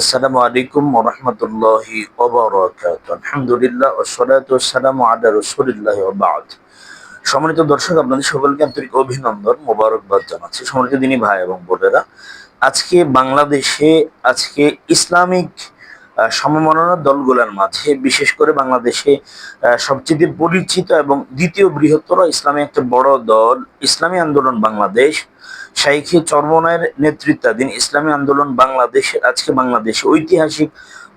আসসালামু আলাইকুম ওরহমতুল্লাহি ওবরাকাত আলহামদুলিল্লাহ ওসলাতু ওয়াসসালামু আলা রাসূলিল্লাহ বা'দ। সম্মানিত দর্শক, আপনাদের সকলকে আন্তরিক অভিনন্দন, মোবারকবাদ জানাচ্ছি। সম্মানিত দিনী ভাই এবং বোনেরা, আজকে বাংলাদেশে আজকে ইসলামিক আহ, সমমননা দলগুলোর মাঝে বিশেষ করে বাংলাদেশে সবচেয়ে পরিচিত এবং দ্বিতীয় বৃহত্তর ইসলামী একটা বড় দল ইসলামী আন্দোলন বাংলাদেশ। শাইখি চর্মনায়ের নেতৃত্বাধীন ইসলামী আন্দোলন বাংলাদেশের আজকে বাংলাদেশে ঐতিহাসিক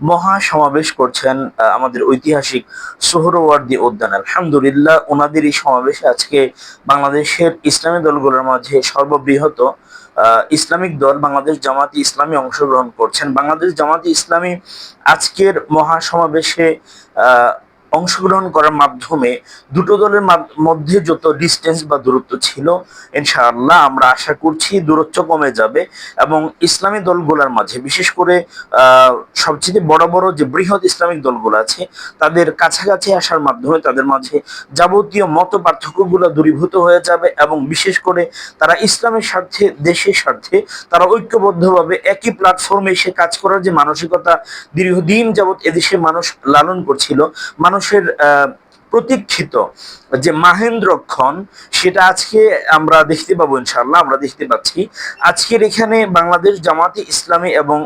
মহা সমাবেশ করছেন আমাদের ঐতিহাসিক সোহরওয়ার্দী উদ্যান। আলহামদুলিল্লাহ ওনাদের এই সমাবেশে আজকে বাংলাদেশের ইসলামী দলগুলোর মাঝে সর্ববৃহৎ ইসলামিক দল বাংলাদেশ জামাতি ইসলামী অংশগ্রহণ করছেন। বাংলাদেশ জামাতি ইসলামী আজকের মহা সমাবেশে আহ, অংশগ্রহণ করার মাধ্যমে দুটো দলের মধ্যে যত ডিস্টেন্স বা দূরত্ব ছিল, ইনশাআল্লাহ আমরা আশা করছি দূরত্ব কমে যাবে এবং ইসলামী দলগুলোর মাঝে, বিশেষ করে সবচেয়ে বড় বড় যে বৃহৎ ইসলামিক দলগুলো আছে, তাদের কাছাকাছি আসার মাধ্যমে তাদের মাঝে যাবতীয় মত পার্থক্যগুলো দূরীভূত হয়ে যাবে এবং বিশেষ করে তারা ইসলামের স্বার্থে, দেশের স্বার্থে, তারা ঐক্যবদ্ধভাবে একই প্ল্যাটফর্মে এসে কাজ করার যে মানসিকতা দীর্ঘদিন যাবৎ এদেশের মানুষ লালন করছিল মানুষের প্রতীক্ষিত যে মাহেন্দ্রক্ষণ সেটা আজকে আমরা দেখতে পাবো ইনশাল্লাহ আমরা দেখতে পাচ্ছি। আজকের এখানে বাংলাদেশ জামাতে ইসলামী এবং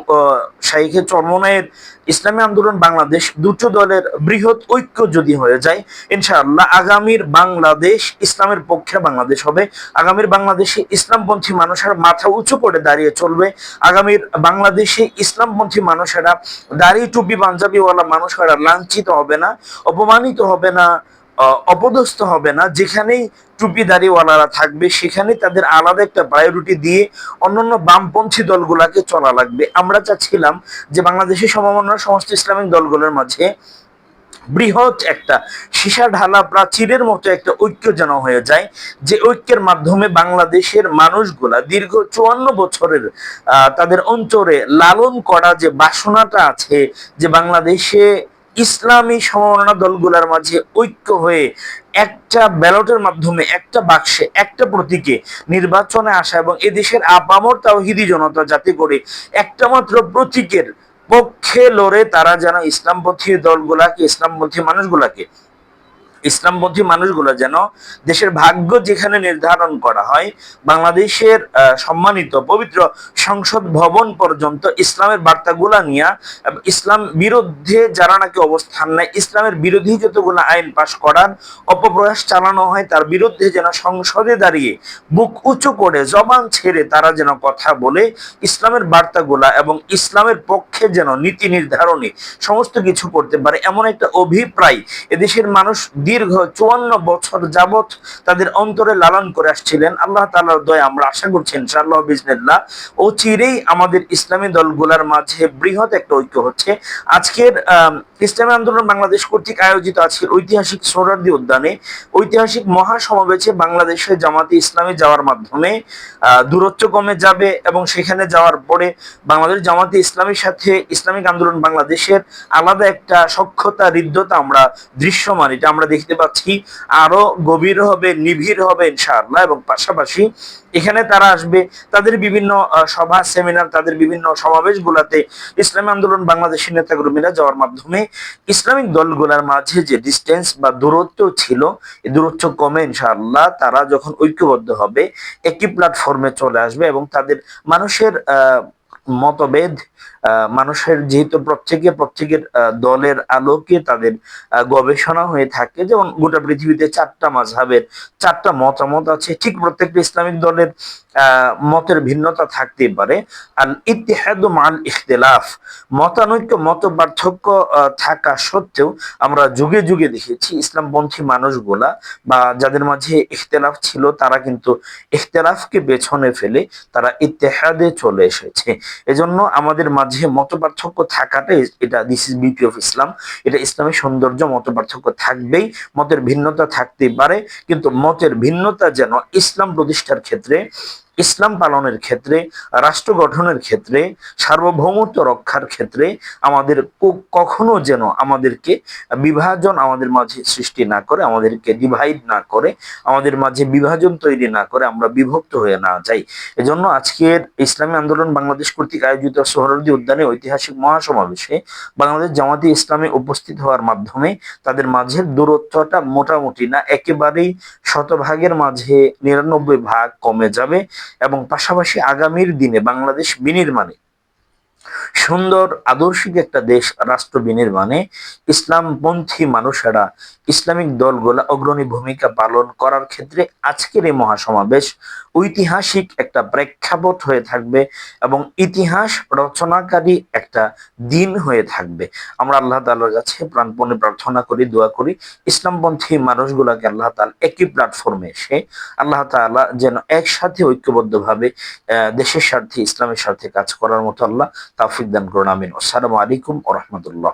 শাইখে চরমনায়ের ইসলামী আন্দোলন বাংলাদেশ দুটো দলের বৃহৎ ঐক্য যদি হয়ে যায়, ইনশাআল্লাহ আগামীর বাংলাদেশ ইসলামের পক্ষে বাংলাদেশ হবে। আগামীর বাংলাদেশে ইসলামপন্থী মানুষের মাথা উঁচু করে দাঁড়িয়ে চলবে। আগামীর বাংলাদেশে ইসলামপন্থী মানুষেরা দাড়ি টুপি পাঞ্জাবিওয়ালা মানুষেরা লাঞ্ছিত হবে না, অপমানিত হবে না। অপদস্থ হবে না। যেখানেই টুপি দাড়িওয়ালারা থাকবে সেখানে তাদের আলাদা একটা প্রায়োরিটি দিয়ে অন্যান্য বামপন্থী দলগুলাকে চলা লাগবে। আমরা চাচ্ছিলাম যে বাংলাদেশের সমমন্বয় সমস্ত ইসলামিক দলগুলোর মাঝে বৃহৎ একটা সীসা ঢালা প্রাচীরের মতো একটা ঐক্য যেন হয়ে যায়, যে ঐক্যের মাধ্যমে বাংলাদেশের মানুষগুলা দীর্ঘ চুয়ান্ন বছরের তাদের অন্তরে লালন করা যে বাসনাটা আছে, যে বাংলাদেশে ইসলামী সমমনা দলগুলোর মাঝে ঐক্য হয়ে একটা ব্যালটের মাধ্যমে, একটা বাক্সে, একটা প্রতীকে নির্বাচনে আসা এবং এদেশের আপামর তাওহিদি জনতা যাতে করে একটা মাত্র প্রতীকের পক্ষে লড়ে, তারা যেন ইসলামপন্থী দলগুলাকে, ইসলামপন্থী মানুষগুলাকে ইসলামপন্থী মানুষগুলো যেন দেশের ভাগ্য যেখানে নির্ধারণ করা হয়, বাংলাদেশের সম্মানিত পবিত্র সংসদ ভবন পর্যন্ত ইসলামের বার্তাগুলা নিয়ে, ইসলাম বিরুদ্ধে যারা নাকি অবস্থান নেয়, ইসলামের বিরোধী যতগুলো আইন পাশ করার অপপ্রয়াস চালানো হয়, তার বিরুদ্ধে যেন সংসদে দাঁড়িয়ে বুক উঁচু করে জবান ছেড়ে তারা যেন কথা বলে, ইসলামের বার্তাগুলা এবং ইসলামের পক্ষে যেন নীতি নির্ধারণে সমস্ত কিছু করতে পারে, এমন একটা অভিপ্রায় এদেশের মানুষ দীর্ঘ চুয়ান্ন বছর যাবত তাদের অন্তরে লালন করে আসছিলেন। আল্লাহ তাআলার দয়া আমরা আশা করছি ইনশাআল্লাহ বিজনেল্লাহ চিরেই আমাদের ইসলামী দলগুলোর মাঝে বৃহৎ একটা ঐক্য হচ্ছে। আজকের ইসলামী আন্দোলন বাংলাদেশ কর্তৃক আয়োজিত আজকের ঐতিহাসিক সোহরার্দি উদ্যানে ঐতিহাসিক মহা সমাবেশে বাংলাদেশে জামাতে ইসলামী যাওয়ার মাধ্যমে দূরত্ব কমে যাবে এবং সেখানে যাওয়ার পরে বাংলাদেশ জামাতে ইসলামীর সাথে ইসলামিক আন্দোলন বাংলাদেশের আলাদা একটা সক্ষতা হৃদ্যতা আমরা দৃশ্যমান, এটা আমরা দেখতে পাচ্ছি আরও গভীর হবে নিবিড় হবে ইনশাআল্লাহ এবং পাশাপাশি এখানে তারা আসবে তাদের বিভিন্ন সভা সেমিনার তাদের বিভিন্ন সমাবেশগুলোতে ইসলামী আন্দোলন বাংলাদেশের নেতাকর্মীরা যাওয়ার মাধ্যমে ইসলামিক দলগুলোর মাঝে যে ডিস্টেন্স বা দূরত্ব ছিল এই দূরত্ব কমে ইনশাআল্লাহ তারা যখন ঐক্যবদ্ধ হবে একই প্ল্যাটফর্মে চলে আসবে এবং তাদের মানুষের আহ, মতভেদ মানুষের যেহেতু প্রত্যেকে, প্রত্যেকের দলের আলোকে তাদের গবেষণা হয়ে থাকে। যেমন গোটা পৃথিবীতে চারটা মাঝহাবের চারটা মতামত আছে। ঠিক প্রত্যেকটা ইসলামিক দলের মতের ভিন্নতা থাকতে পারে। আর ইতিহাদ মাল ইখতিলাফ, মতানৈক্য মত পার্থক্য থাকা সত্ত্বেও আমরা যুগে যুগে দেখেছি ইসলামপন্থী মানুষগুলা বা যাদের মাঝে ইখতিলাফ ছিল, তারা কিন্তু ইখতিলাফকে পেছনে ফেলে তারা ইতিহাদে চলে এসেছে। এজন্য আমাদের মাঝে মত পার্থক্য থাকাটাই এটা this is beauty of Islam এটা ইসলামের সৌন্দর্য মত পার্থক্য থাকবেই, মতের ভিন্নতা থাকতেই পারে, কিন্তু মতের ভিন্নতা যেন ইসলাম প্রতিষ্ঠার ক্ষেত্রে ইসলাম পালনের ক্ষেত্রে, রাষ্ট্র গঠনের ক্ষেত্রে, সার্বভৌমত্ব রক্ষার ক্ষেত্রে আমাদের কখনো যেন আমাদেরকে বিভাজন আমাদের মাঝে সৃষ্টি না করে, আমাদেরকে ডিভাইড না করে, আমাদের মাঝে বিভাজন তৈরি না করে আমরা বিভক্ত হয়ে না যাই। এজন্য আজকের ইসলামী আন্দোলন বাংলাদেশ কর্তৃক আয়োজিত সোহরদি উদ্যানে ঐতিহাসিক মহাসমাবেশে বাংলাদেশ জামাতি ইসলামে উপস্থিত হওয়ার মাধ্যমে তাদের মাঝের দূরত্বটা মোটামুটি না, একেবারেই শতভাগের মাঝে নিরানব্বই ভাগ কমে যাবে। এবং পাশাপাশি আগামীর দিনে বাংলাদেশ বিনির্মাণে সুন্দর, আদর্শিক একটা দেশ রাষ্ট্র বিনির্মাণে ইসলামপন্থী মানুষেরা ইসলামিক দলগুলা অগ্রণী ভূমিকা পালন করার ক্ষেত্রে আজকের এই মহাসমাবেশ ঐতিহাসিক একটা প্রেক্ষাপট হয়ে থাকবে এবং ইতিহাস রচনাকারী একটা দিন হয়ে থাকবে। আমরা আল্লাহ তাআলার কাছে প্রাণপণে প্রার্থনা করি, দোয়া করি, ইসলামপন্থী মানুষগুলাকে আল্লাহ তাআলা একই প্ল্যাটফর্মে এসে আল্লাহ তাআলা যেন একসাথে ঐক্যবদ্ধভাবে দেশের স্বার্থে, ইসলামের স্বার্থে কাজ করার মতো আল্লাহ তাফিক দান করুন আমিন। আসসালামু আলাইকুম ওয়া রাহমাতুল্লাহ।